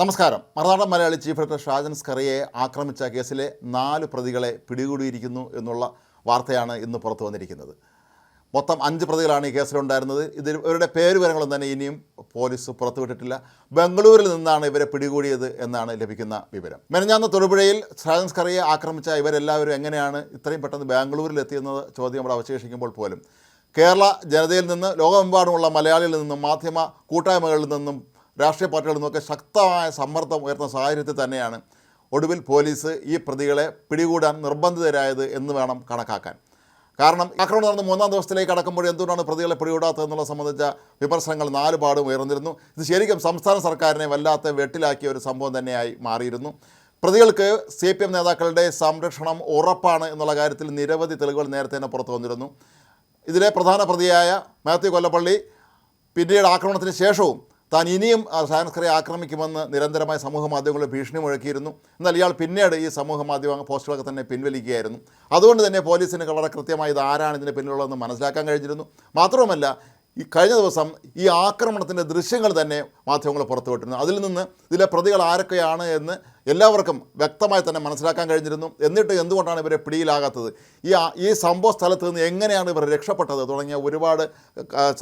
നമസ്കാരം. Marunadan Malayali chief editor Shajan സ്കറിയെ ആക്രമിച്ച കേസിലെ നാല് പ്രതികളെ പിടികൂടിയിരിക്കുന്നു എന്നുള്ള വാർത്തയാണ് ഇന്ന് പുറത്തു വന്നിരിക്കുന്നത്. മൊത്തം അഞ്ച് പ്രതികളാണ് ഈ കേസിലുണ്ടായിരുന്നത്. ഇതിൽ ഇവരുടെ പേര് തന്നെ ഇനിയും പോലീസ് പുറത്തുവിട്ടിട്ടില്ല. ബംഗളൂരിൽ നിന്നാണ് ഇവരെ പിടികൂടിയത് എന്നാണ് ലഭിക്കുന്ന വിവരം. മെനഞ്ഞാന്ന് തൊടുപുഴയിൽ ഷാജൻ സ്കറിയെ ആക്രമിച്ച ഇവരെല്ലാവരും എങ്ങനെയാണ് ഇത്രയും പെട്ടെന്ന് ബാംഗ്ലൂരിൽ എത്തിയെന്നത് ചോദ്യം അവിടെ അവശേഷിക്കുമ്പോൾ പോലും. കേരള ജനതയിൽ നിന്ന് ലോകമെമ്പാടുമുള്ള മലയാളികളിൽ നിന്നും മാധ്യമ കൂട്ടായ്മകളിൽ നിന്നും രാഷ്ട്രീയ പാർട്ടികളിൽ നിന്നൊക്കെ ശക്തമായ സമ്മർദ്ദം ഉയർന്ന സാഹചര്യത്തിൽ തന്നെയാണ് ഒടുവിൽ പോലീസ് ഈ പ്രതികളെ പിടികൂടാൻ നിർബന്ധിതരായത് എന്ന് വേണം കണക്കാക്കാൻ. കാരണം ആക്രമണം നടന്ന് മൂന്നാം ദിവസത്തിലേക്ക് കടക്കുമ്പോൾ എന്തുകൊണ്ടാണ് പ്രതികളെ പിടികൂടാത്തതെന്നുള്ള സംബന്ധിച്ച വിമർശനങ്ങൾ നാല് പാടും ഉയർന്നിരുന്നു. ഇത് ശരിക്കും സംസ്ഥാന സർക്കാരിനെ വല്ലാത്ത വെട്ടിലാക്കിയ ഒരു സംഭവം തന്നെയായി മാറിയിരുന്നു. പ്രതികൾക്ക് സി പി എം നേതാക്കളുടെ സംരക്ഷണം ഉറപ്പാണ് എന്നുള്ള കാര്യത്തിൽ നിരവധി തെളിവുകൾ നേരത്തെ തന്നെ പുറത്തു വന്നിരുന്നു. ഇതിലെ പ്രധാന പ്രതിയായ മാത്യു കൊല്ലപ്പള്ളി പിന്നീട് ആക്രമണത്തിന് ശേഷവും താൻ ഇനിയും സാൻസ്കറെ ആക്രമിക്കുമെന്ന് നിരന്തരമായി സമൂഹ മാധ്യമങ്ങളിൽ ഭീഷണി മുഴക്കിയിരുന്നു. എന്നാൽ ഇയാൾ പിന്നീട് ഈ സമൂഹ മാധ്യമ പോസ്റ്റുകളൊക്കെ തന്നെ പിൻവലിക്കുകയായിരുന്നു. അതുകൊണ്ട് തന്നെ പോലീസിന് വളരെ കൃത്യമായി ഇത് ആരാണ് ഇതിന് പിന്നിലുള്ളതെന്ന് മനസ്സിലാക്കാൻ കഴിഞ്ഞിരുന്നു. മാത്രവുമല്ല ഈ കഴിഞ്ഞ ദിവസം ഈ ആക്രമണത്തിന്റെ ദൃശ്യങ്ങൾ തന്നെ മാധ്യമങ്ങൾ പുറത്തുവിട്ടിരുന്നു. അതിൽ നിന്ന് ഇതിലെ പ്രതികൾ ആരൊക്കെയാണ് എന്ന് എല്ലാവർക്കും വ്യക്തമായി തന്നെ മനസ്സിലാക്കാൻ കഴിഞ്ഞിരുന്നു. എന്നിട്ട് എന്തുകൊണ്ടാണ് ഇവരെ പിടിയിലാകാത്തത്? ഈ ഈ സംഭവ സ്ഥലത്ത് നിന്ന് എങ്ങനെയാണ് ഇവർ രക്ഷപ്പെട്ടത് തുടങ്ങിയ ഒരുപാട്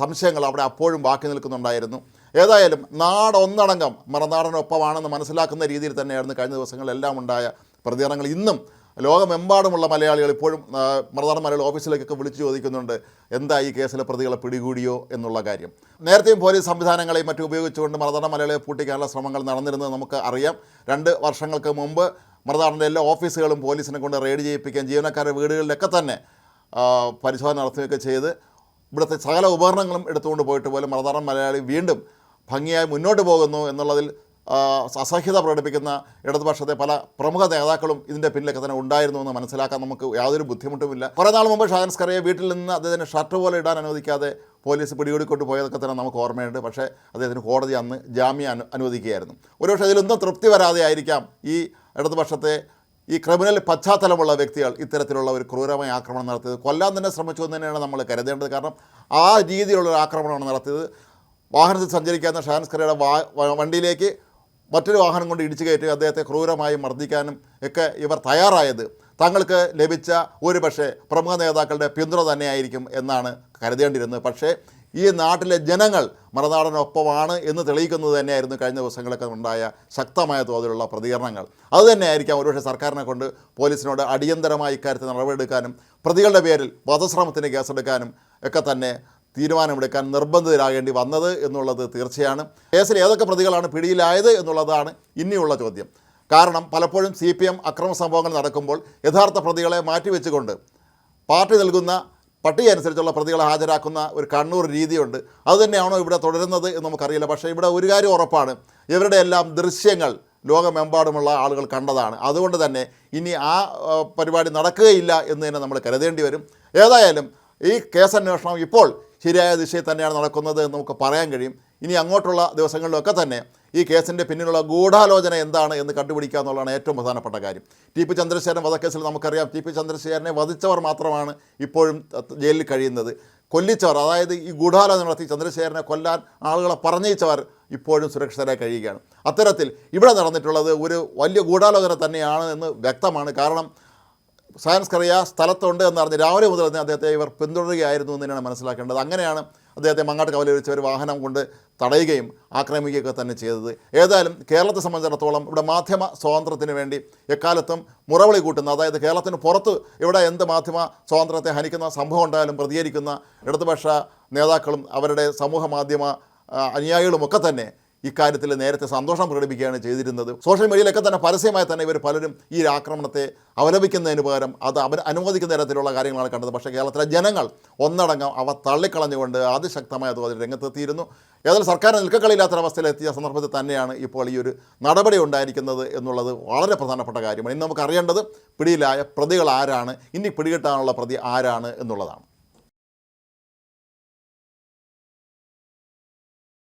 സംശയങ്ങൾ അവിടെ അപ്പോഴും ബാക്കി നിൽക്കുന്നുണ്ടായിരുന്നു. ഏതായാലും നാടൊന്നടങ്കം മറനാടനൊപ്പമാണെന്ന് മനസ്സിലാക്കുന്ന രീതിയിൽ തന്നെയായിരുന്നു കഴിഞ്ഞ ദിവസങ്ങളിലെല്ലാം ഉണ്ടായ പ്രതികരണങ്ങൾ. ഇന്നും ലോകമെമ്പാടുമുള്ള മലയാളികൾ ഇപ്പോഴും ആ, മറുനാടൻ മലയാളി ഓഫീസിലേക്കൊക്കെ വിളിച്ചു ചോദിക്കുന്നുണ്ട് എന്താ ഈ കേസിലെ പ്രതികളെ പിടികൂടിയോ എന്നുള്ള കാര്യം. നേരത്തെയും പോലീസ് സംവിധാനങ്ങളെയും മറ്റും ഉപയോഗിച്ചുകൊണ്ട് മറുനാടൻ മലയാളിയെ പൂട്ടിക്കാനുള്ള ശ്രമങ്ങൾ നടന്നിരുന്നത് നമുക്ക് അറിയാം. രണ്ട് വർഷങ്ങൾക്ക് മുമ്പ് മറുനാടന്റെ എല്ലാ ഓഫീസുകളും പോലീസിനെ കൊണ്ട് റെയ്ഡ് ചെയ്യിപ്പിക്കാൻ ജീവനക്കാരുടെ വീടുകളിലൊക്കെ തന്നെ പരിശോധന നടത്തുകയൊക്കെ ചെയ്ത് ഇവിടുത്തെ സകല ഉപകരണങ്ങളും എടുത്തുകൊണ്ട് പോയിട്ട് പോലും മറുനാടൻ മലയാളി വീണ്ടും ഭംഗിയായി മുന്നോട്ട് പോകുന്നു എന്നുള്ളതിൽ അസഹ്യത പ്രകടിപ്പിക്കുന്ന ഇടതുപക്ഷത്തെ പല പ്രമുഖ നേതാക്കളും ഇതിന്റെ പിന്നിലൊക്കെ തന്നെ ഉണ്ടായിരുന്നു എന്ന് മനസ്സിലാക്കാൻ നമുക്ക് യാതൊരു ബുദ്ധിമുട്ടുമില്ല. കുറേ നാൾ മുമ്പ് ഷാൻസ് കറിയെ വീട്ടിൽ നിന്ന് അദ്ദേഹത്തിന് ഷർട്ട് പോലെ ഇടാൻ അനുവദിക്കാതെ പോലീസ് പിടികൂടിക്കൊണ്ട് പോയതൊക്കെ തന്നെ നമുക്ക് ഓർമ്മയുണ്ട്. പക്ഷേ അദ്ദേഹത്തിന് കോടതി അന്ന് ജാമ്യം അനു അനുവദിക്കുകയായിരുന്നു. ഒരുപക്ഷെ ഇതിലൊന്നും തൃപ്തി വരാതെ ആയിരിക്കാം ഈ ഇടതുപക്ഷത്തെ ഈ ക്രിമിനൽ പശ്ചാത്തലമുള്ള വ്യക്തികൾ ഇത്തരത്തിലുള്ള ഒരു ക്രൂരമായ ആക്രമണം നടത്തിയത്. കൊല്ലാൻ തന്നെ ശ്രമിച്ചു എന്ന് തന്നെയാണ് നമ്മൾ കരുതേണ്ടത്. കാരണം ആ രീതിയിലുള്ള ആക്രമണമാണ് നടത്തിയത്. വാഹനത്തിൽ സഞ്ചരിക്കാവുന്ന ഷാൻസ്കറിയുടെ വണ്ടിയിലേക്ക് മറ്റൊരു വാഹനം കൊണ്ട് ഇടിച്ചു കയറ്റി അദ്ദേഹത്തെ ക്രൂരമായി മർദ്ദിക്കാനും ഒക്കെ ഇവർ തയ്യാറായത്. തങ്ങൾക്ക് ലഭിച്ച ഒരു പക്ഷേ പ്രമുഖ നേതാക്കളുടെ പിന്തുണ തന്നെയായിരിക്കും എന്നാണ് കരുതേണ്ടിയിരുന്നത്. പക്ഷേ ഈ നാട്ടിലെ ജനങ്ങൾ മറുനാടനൊപ്പമാണ് എന്ന് തെളിയിക്കുന്നത് തന്നെയായിരുന്നു കഴിഞ്ഞ ദിവസങ്ങളൊക്കെ ഉണ്ടായ ശക്തമായ തോതിലുള്ള പ്രതികരണങ്ങൾ. അതുതന്നെയായിരിക്കാം ഒരുപക്ഷെ സർക്കാരിനെ കൊണ്ട് പോലീസിനോട് അടിയന്തരമായി ഇക്കാര്യത്തിൽ നടപടിയെടുക്കാനും പ്രതികളുടെ പേരിൽ വധശ്രമത്തിന് കേസെടുക്കാനും ഒക്കെ തന്നെ തീരുമാനമെടുക്കാൻ നിർബന്ധിതരാകേണ്ടി വന്നത് എന്നുള്ളത് തീർച്ചയാണ്. കേസിൽ ഏതൊക്കെ പ്രതികളാണ് പിടിയിലായത് എന്നുള്ളതാണ് ഇനിയുള്ള ചോദ്യം. കാരണം പലപ്പോഴും സി പി എം അക്രമ സംഭവങ്ങൾ നടക്കുമ്പോൾ യഥാർത്ഥ പ്രതികളെ മാറ്റിവെച്ചുകൊണ്ട് പാർട്ടി നൽകുന്ന പട്ടിക അനുസരിച്ചുള്ള പ്രതികളെ ഹാജരാക്കുന്ന ഒരു കണ്ണൂർ രീതിയുണ്ട്. അതുതന്നെയാണോ ഇവിടെ തുടരുന്നത് എന്ന് നമുക്കറിയില്ല. പക്ഷേ ഇവിടെ ഒരു കാര്യം ഉറപ്പാണ്. ഇവരുടെയെല്ലാം ദൃശ്യങ്ങൾ ലോകമെമ്പാടുമുള്ള ആളുകൾ കണ്ടതാണ്. അതുകൊണ്ട് തന്നെ ഇനി ആ പരിപാടി നടക്കുകയില്ല എന്ന് തന്നെ നമ്മൾ കരുതേണ്ടി വരും. ഏതായാലും ഈ കേസന്വേഷണം ഇപ്പോൾ ശരിയായ ദിശയിൽ തന്നെയാണ് നടക്കുന്നത് എന്ന് നമുക്ക് പറയാൻ കഴിയും. ഇനി അങ്ങോട്ടുള്ള ദിവസങ്ങളിലൊക്കെ തന്നെ ഈ കേസിന്റെ പിന്നിലുള്ള ഗൂഢാലോചന എന്താണ് എന്ന് കണ്ടുപിടിക്കുക എന്നുള്ളതാണ് ഏറ്റവും പ്രധാനപ്പെട്ട കാര്യം. ടി പി ചന്ദ്രശേഖരൻ വധക്കേസിൽ നമുക്കറിയാം. ടി പി ചന്ദ്രശേഖരനെ വധിച്ചവർ മാത്രമാണ് ഇപ്പോഴും ജയിലിൽ കഴിയുന്നത്. കൊല്ലിച്ചവർ അതായത് ഈ ഗൂഢാലോചന നടത്തി ചന്ദ്രശേഖരനെ കൊല്ലാൻ ആളുകളെ പറഞ്ഞയിച്ചവർ ഇപ്പോഴും സുരക്ഷിതരായി കഴിയുകയാണ്. അത്തരത്തിൽ ഇവിടെ നടന്നിട്ടുള്ളത് ഒരു വലിയ ഗൂഢാലോചന തന്നെയാണ് എന്ന് വ്യക്തമാണ്. കാരണം സയൻസ് കറിയ സ്ഥലത്തുണ്ട് എന്ന് അറിഞ്ഞ് രാവിലെ മുതൽ തന്നെ അദ്ദേഹത്തെ ഇവർ പിന്തുടരുകയായിരുന്നു എന്ന് തന്നെയാണ് മനസ്സിലാക്കേണ്ടത്. അങ്ങനെയാണ് അദ്ദേഹത്തെ മങ്ങാട്ട് കവലയിൽ വെച്ച് ഒരു വാഹനം കൊണ്ട് തടയുകയും ആക്രമിക്കുകയൊക്കെ തന്നെ ചെയ്തത്. ഏതായാലും കേരളത്തെ സംബന്ധിച്ചിടത്തോളം ഇവിടെ മാധ്യമ സ്വാതന്ത്ര്യത്തിന് വേണ്ടി എക്കാലത്തും മുറവിളി കൂട്ടുന്ന അതായത് കേരളത്തിന് പുറത്ത് ഇവിടെ എന്ത് മാധ്യമ സ്വാതന്ത്ര്യത്തെ ഹനിക്കുന്ന സംഭവം ഉണ്ടായാലും പ്രതികരിക്കുന്ന ഇടതുപക്ഷ നേതാക്കളും അവരുടെ സമൂഹ മാധ്യമ അനുയായികളുമൊക്കെ തന്നെ ഇക്കാര്യത്തിൽ നേരത്തെ സന്തോഷം പ്രകടിപ്പിക്കുകയാണ് ചെയ്തിരുന്നത്. സോഷ്യൽ മീഡിയയിലൊക്കെ തന്നെ പരസ്യമായി തന്നെ ഇവർ പലരും ഈ ആക്രമണത്തെ അവലപിക്കുന്നതിന് പകരം അത് അവർ അനുവദിക്കുന്ന തരത്തിലുള്ള കാര്യങ്ങളാണ് കണ്ടത്. പക്ഷേ കേരളത്തിലെ ജനങ്ങൾ ഒന്നടങ്കം അവ തള്ളിക്കളഞ്ഞുകൊണ്ട് അതിശക്തമായ തോതിൽ രംഗത്തെത്തിയിരുന്നു. ഏതായാലും സർക്കാർ നിൽക്കക്കളിയില്ലാത്തൊരവസ്ഥയിലെത്തിയ സന്ദർഭത്തിൽ തന്നെയാണ് ഇപ്പോൾ ഈ ഒരു നടപടി ഉണ്ടായിരിക്കുന്നത് എന്നുള്ളത് വളരെ പ്രധാനപ്പെട്ട കാര്യമാണ്. ഇനി നമുക്ക് അറിയേണ്ടത് പിടിയിലായ പ്രതികൾ ആരാണ്? ഇനി പിടികിട്ടാനുള്ള പ്രതി ആരാണ് എന്നുള്ളതാണ്.